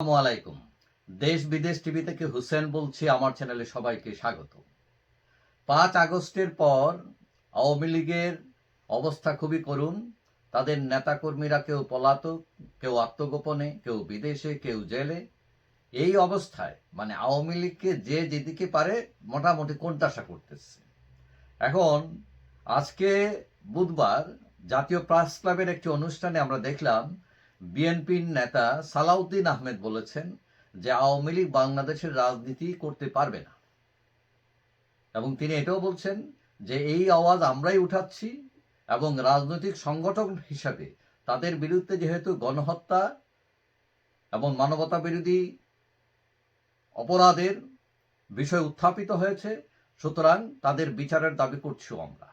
আসসালামু আলাইকুম। দেশ বিদেশ টিভি থেকে হুসেন বলছি, আমার চ্যানেলে সবাইকে স্বাগত। পাঁচ আগস্টের পর আওয়ামী লীগের অবস্থা খুবই তাদের নেতাকর্মীরা কেউ পলাতক, কেউ আত্মগোপনে, কেউ বিদেশে, কেউ জেলে। এই অবস্থায় মানে আওয়ামী লীগকে যে যেদিকে পারে, মোটামুটি কোণঠাসা করতেছে। এখন, আজকে বুধবার জাতীয় প্রেস ক্লাবের একটি অনুষ্ঠানে আমরা দেখলাম বিএনপির নেতা সালাউদ্দিন আহমেদ বলেছেন যে আওয়ামী লীগ বাংলাদেশের রাজনীতি করতে পারবে না। এবং তিনি এটাও বলছেন যে এই আওয়াজ আমরাই উঠাচ্ছি এবং রাজনৈতিক সংগঠন হিসাবে তাদের বিরুদ্ধে যেহেতু গণহত্যা এবং মানবতা বিরোধী অপরাধের বিষয় উত্থাপিত হয়েছে, সুতরাং তাদের বিচারের দাবি করছি আমরা।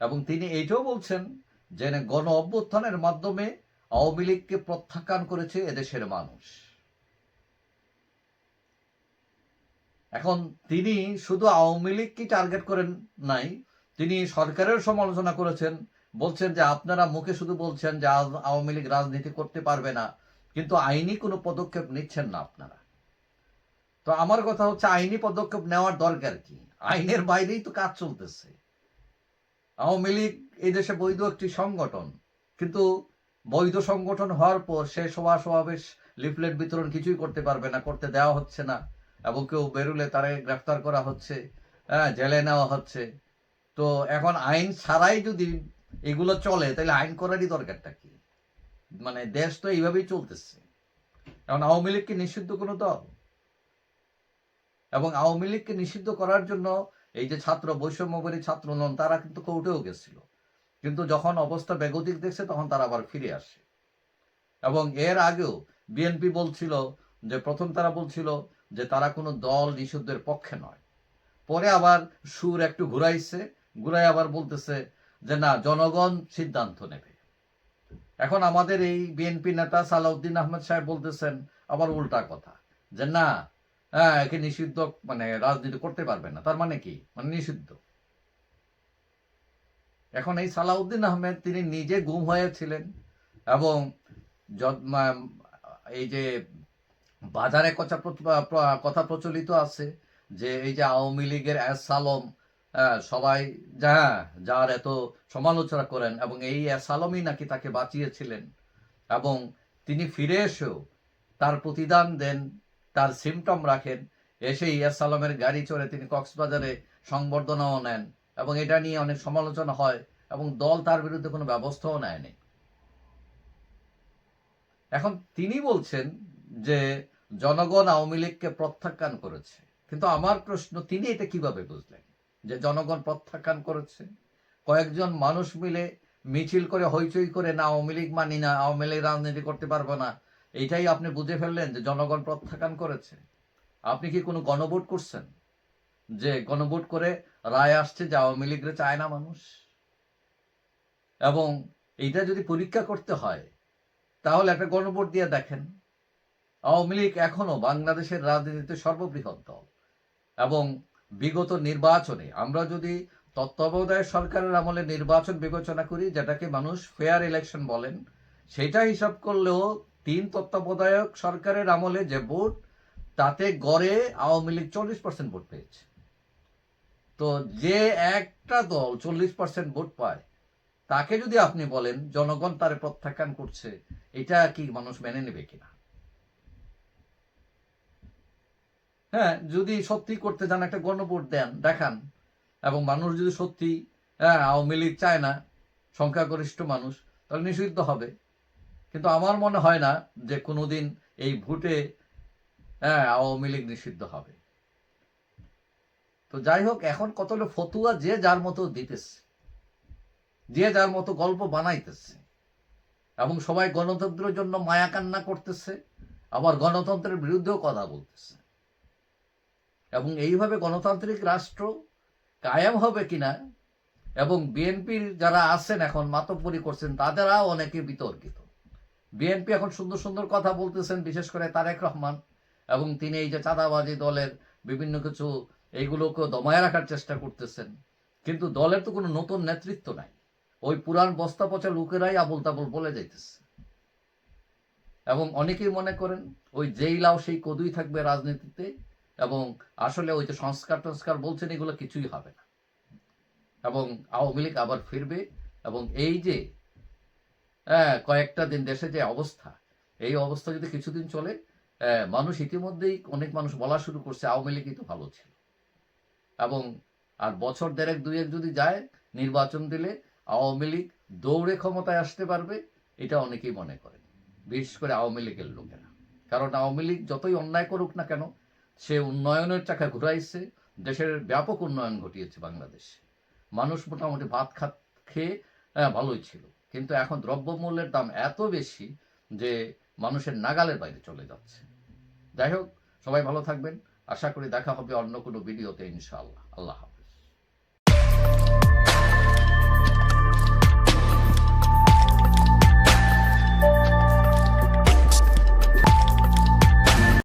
এবং তিনি এইটাও বলছেন যে গণ অভ্যুত্থানের মাধ্যমে আওয়ামী লীগকে প্রত্যাখ্যান করেছে এদেশের মানুষ। এখন তিনি শুধু আওয়ামী লীগকে টার্গেট করেন নাই, তিনি সরকারের সমালোচনা করেছেন, বলছেন যে আপনারা মুখে শুধু বলছেন যে আওয়ামী লীগ রাজনীতি করতে পারবে না, কিন্তু আইনি কোনো পদক্ষেপ নিচ্ছেন না আপনারা। তো আমার কথা হচ্ছে আইনি পদক্ষেপ নেওয়ার দরকার কি? আইনের বাইরেই তো কাজ চলতেছে। আওয়ামী লীগ এই দেশে বৈধ একটি সংগঠন। কিন্তু বৈধ সংগঠন হওয়ার পর সে সভা সমাবেশ লিফলেট বিতরণ কিছুই করতে পারবে না, করতে দেওয়া হচ্ছে না এবং কেউ বেরুলে তারে গ্রেফতার করা হচ্ছে হ্যাঁ জেলে নেওয়া হচ্ছে। তো এখন আইন ছাড়াই যদি এগুলো চলে, তাহলে আইন করারই দরকারটা কি? মানে দেশ তো এইভাবেই চলতেছে। এখন আওয়ামী লীগকে নিষিদ্ধ কোনো দল? এবং আওয়ামী লীগকে নিষিদ্ধ করার জন্য এই যে ছাত্র বৈষম্যবাদী ছাত্র নন, তারা কিন্তু কোর্টেও গেছিল। কিন্তু যখন অবস্থা বেগতিক দেখছে, তখন তারা আবার ফিরে আসে। এবং এর আগেও বিএনপি বলছিল যে, প্রথম তারা বলছিল যে, তারা কোনো দল নিষিদ্ধের পক্ষে নয়। পরে আবার সুর একটু ঘুরাইছে ঘুরাই আবার বলতেছে যে, না, জনগণ সিদ্ধান্ত নেবে। এখন আমাদের এই বিএনপি নেতা সালাউদ্দিন আহমেদ সাহেব বলতেছেন আবার উল্টা কথা যে, না হ্যাঁ একে নিষিদ্ধ মানে রাজনীতি করতে পারবে না। তার মানে কি? মানে নিষিদ্ধ। এখন এই সালাউদ্দিন আহমেদ, তিনি নিজে গুম হয়েছিলেন এবং এই যে বাজারে কথা কথা প্রচলিত আছে যে এই যে আওয়ামী লীগের এস সালম সবাই যা, যার এত সমালোচনা করেন এবং এই এস আলমই নাকি তাকে বাঁচিয়েছিলেন এবং তিনি ফিরে এসেও তার প্রতিদান দেন তার সিমটম রাখেন। এসে ইয়াস আলমের গাড়ি চড়ে তিনি কক্সবাজারে সংবর্ধনাও নেন এবং এটা নিয়ে অনেক সমালোচনা হয় এবং দল তার বিরুদ্ধে কোনো ব্যবস্থাও নেয়নি। এখন তিনি বলছেন যে জনগণ আওয়ামী লীগকে প্রত্যাখ্যান করেছে। কিন্তু আমার প্রশ্ন, তিনি এটা কীভাবে বুঝলেন যে জনগণ প্রত্যাখ্যান করেছে? কয়েকজন মানুষ মিলে মিছিল করে হইচই করে না আওয়ামী লীগ মানি না, আওয়ামী লীগ রাজনীতি করতে পারব না এইটাই আপনি বুঝে ফেললেন যে জনগণ প্রত্যাখ্যান করেছে। আপনি কি কোনো গণভোট করছেন? যে গণভোট করে রায় আসছে যে আওয়ামী লীগরে চায় না মানুষ? এবং এইটা যদি পরীক্ষা করতে হয়, তাহলে একটা গণভোট দিয়ে দেখেন, আওয়ামী লীগ এখনও বাংলাদেশের রাজনীতিতে সর্ববৃহৎ দল। এবং বিগত নির্বাচনে আমরা যদি তত্ত্বাবধায়ক সরকারের আমলে নির্বাচন বিবেচনা করি, যেটাকে মানুষ ফেয়ার ইলেকশন বলেন, সেটা হিসাব করলেও তিন তত্ত্বাবধায়ক সরকারের আমলে যে ভোট, তাতে গড়ে আওয়ামী লীগ চল্লিশ পার্সেন্ট ভোট পেয়েছে। তো যে একটা দল চল্লিশ পার্সেন্ট ভোট পায়, তাকে যদি আপনি বলেন জনগণ তারে প্রত্যাখ্যান করছে, এটা কি মানুষ মেনে নেবে কিনা? হ্যাঁ যদি সত্যি করতে চান, একটা গণভোট দেন, দেখান। এবং মানুষ যদি সত্যি হ্যাঁ আওয়ামী লীগ চায় না, সংখ্যাগরিষ্ঠ মানুষ, তাহলে নিষিদ্ধ হবে। কিন্তু আমার মনে হয় না যে কোনোদিন এই ভোটে হ্যাঁ আওয়ামী লীগ নিষিদ্ধ হবে। তো যাই হোক, এখন কত ফতুয়া যে যার মতো দিতেছে, যে যার মতো গল্প বানাইতেছে, এবং সবাই গণতন্ত্রের জন্য মায়া কান্না করতেছে, আবার গণতন্ত্রের বিরুদ্ধেও কথা বলতেছে। এবং এইভাবে গণতান্ত্রিক রাষ্ট্র কায়েম হবে কিনা, এবং বিএনপির যারা আছেন এখন, মাতব্বরি করছেন, তাদেরাও অনেকে বিতর্কিত। বিএনপি এখন সুন্দর সুন্দর কথা বলতেছেন, বিশেষ করে তারেক রহমান এবং তিনি এই যে চাঁদাবাজি দলের বিভিন্ন কিছু এইগুলোকে দমায় রাখার চেষ্টা করতেছেন। কিন্তু দলের তো কোনো নতুন নেতৃত্ব নাই। ওই পুরান বস্তা পচা লোকেরাই আবল তাবল বলে যাইতেছে। এবং অনেকেই মনে করেন, ওই যেই লাও সেই কদুই থাকবে রাজনীতিতে এবং আসলে ওই যে সংস্কার টংস্কার বলছেন, এগুলো কিছুই হবে না। এবং আওয়ামী লীগ আবার ফিরবে এবং এই যে হ্যাঁ, কয়েকটা দিন দেশে যে অবস্থা এই অবস্থা যদি কিছুদিন চলে আহ, মানুষ ইতিমধ্যেই অনেক মানুষ বলা শুরু করছে আওয়ামী লীগই তো ভালো ছিল। এবং আর বছর দেড়েক দুয়েক যদি যায় নির্বাচন দিলে আওয়ামী লীগ দৌড়ে ক্ষমতায় আসতে পারবে এটা অনেকেই মনে করেন। বিশেষ করে আওয়ামী লীগের লোকেরা। কারণ আওয়ামী লীগ যতই অন্যায় করুক না কেন সে উন্নয়নের চাকা ঘুরাইছে দেশের ব্যাপক উন্নয়ন ঘটিয়েছে বাংলাদেশে। মানুষ মোটামুটি ভাত খাত খেয়ে হ্যাঁ, ভালোই ছিল। কিন্তু এখন দ্রব্যমূল্যের দাম এত বেশি যে মানুষের নাগালের বাইরে চলে যাচ্ছে। যাই হোক, সবাই ভালো থাকবেন। আশা করি দেখা হবে অন্য কোনো ভিডিওতে ইনশাআল্লাহ। আল্লাহ হাফেজ।